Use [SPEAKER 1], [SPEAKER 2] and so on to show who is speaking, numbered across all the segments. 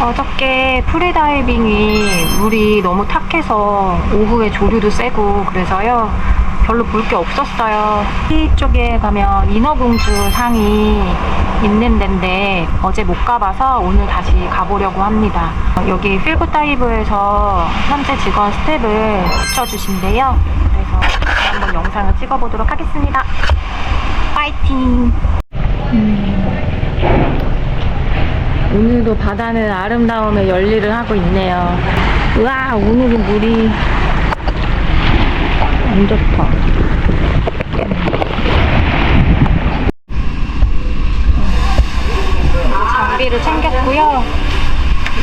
[SPEAKER 1] 어저께 프리다이빙이 물이 너무 탁해서 오후에 조류도 세고 그래서요. 별로 볼 게 없었어요. 이쪽에 가면 인어공주 상이 있는 데인데 어제 못 가봐서 오늘 다시 가보려고 합니다. 여기 필굿다이브에서 현재 직원 스텝을 붙여주신대요. 그래서 한번 영상을 찍어보도록 하겠습니다. 파이팅! 오늘도 바다는 아름다움의 열일을 하고 있네요. 우와, 오늘은 물이 안 좋다. 장비를 챙겼고요.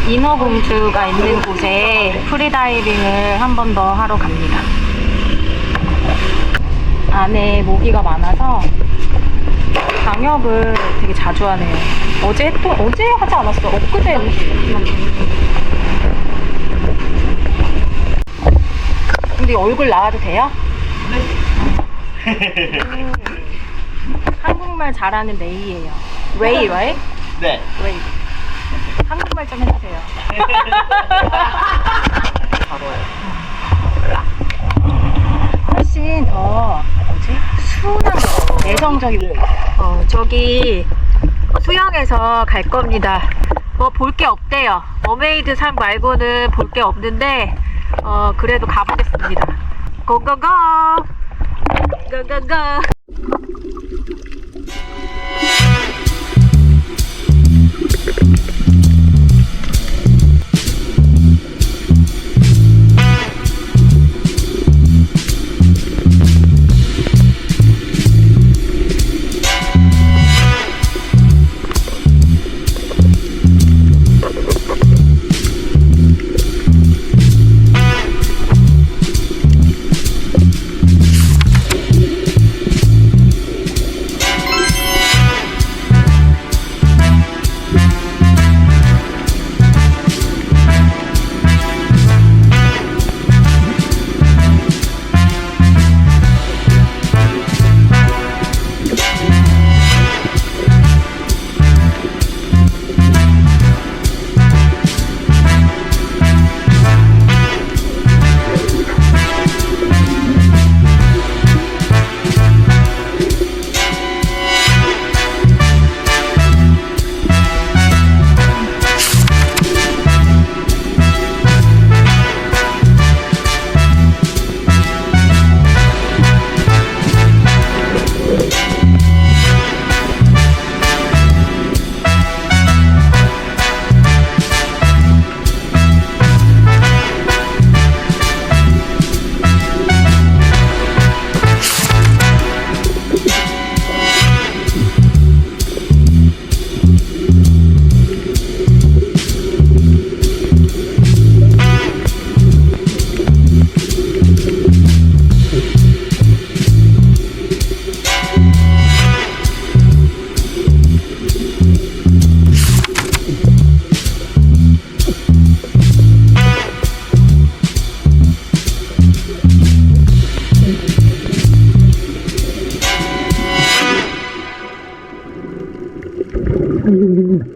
[SPEAKER 1] 인어공주가 있는 곳에 프리다이빙을 한 번 더 하러 갑니다. 안에 모기가 많아서 방역을 되게 자주 하네요. 어제 또 어제 하지 않았어. 엊그제 근데 얼굴 나와도 돼요? 음, 한국말 잘하는 레이예요. 레이, right?
[SPEAKER 2] 네.
[SPEAKER 1] 레이. 한국말 좀 해주세요. 훨씬 더 뭐지? 순한 거, 내성적이고 어, 저기 수영해서 갈 겁니다. 뭐 볼 게 없대요. 머메이드 산 말고는 볼 게 없는데 어, 그래도 가보겠습니다. 고고고! 고고고!
[SPEAKER 2] Mm-hmm.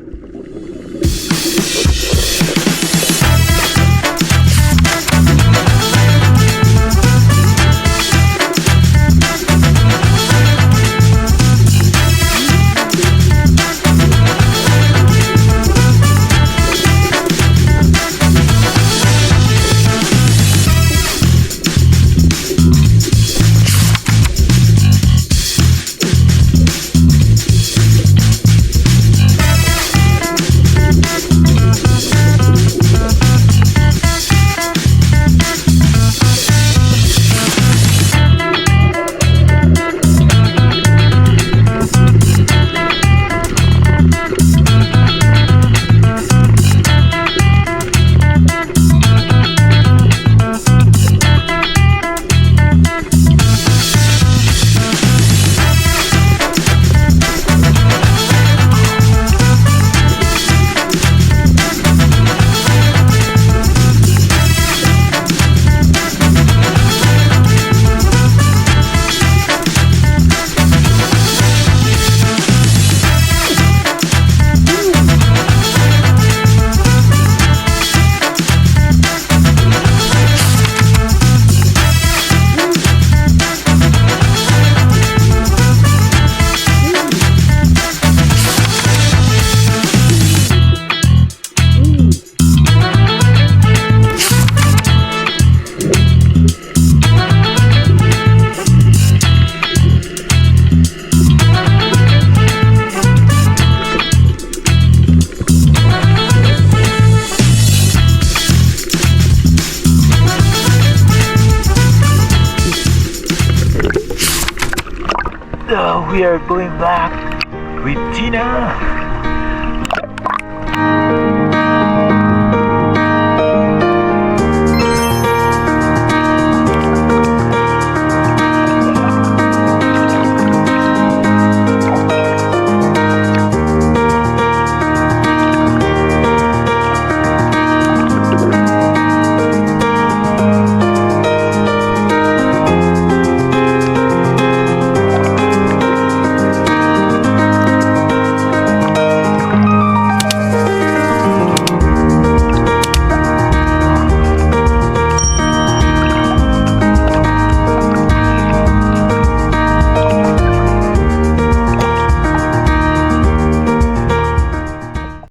[SPEAKER 2] we are going back with Tina.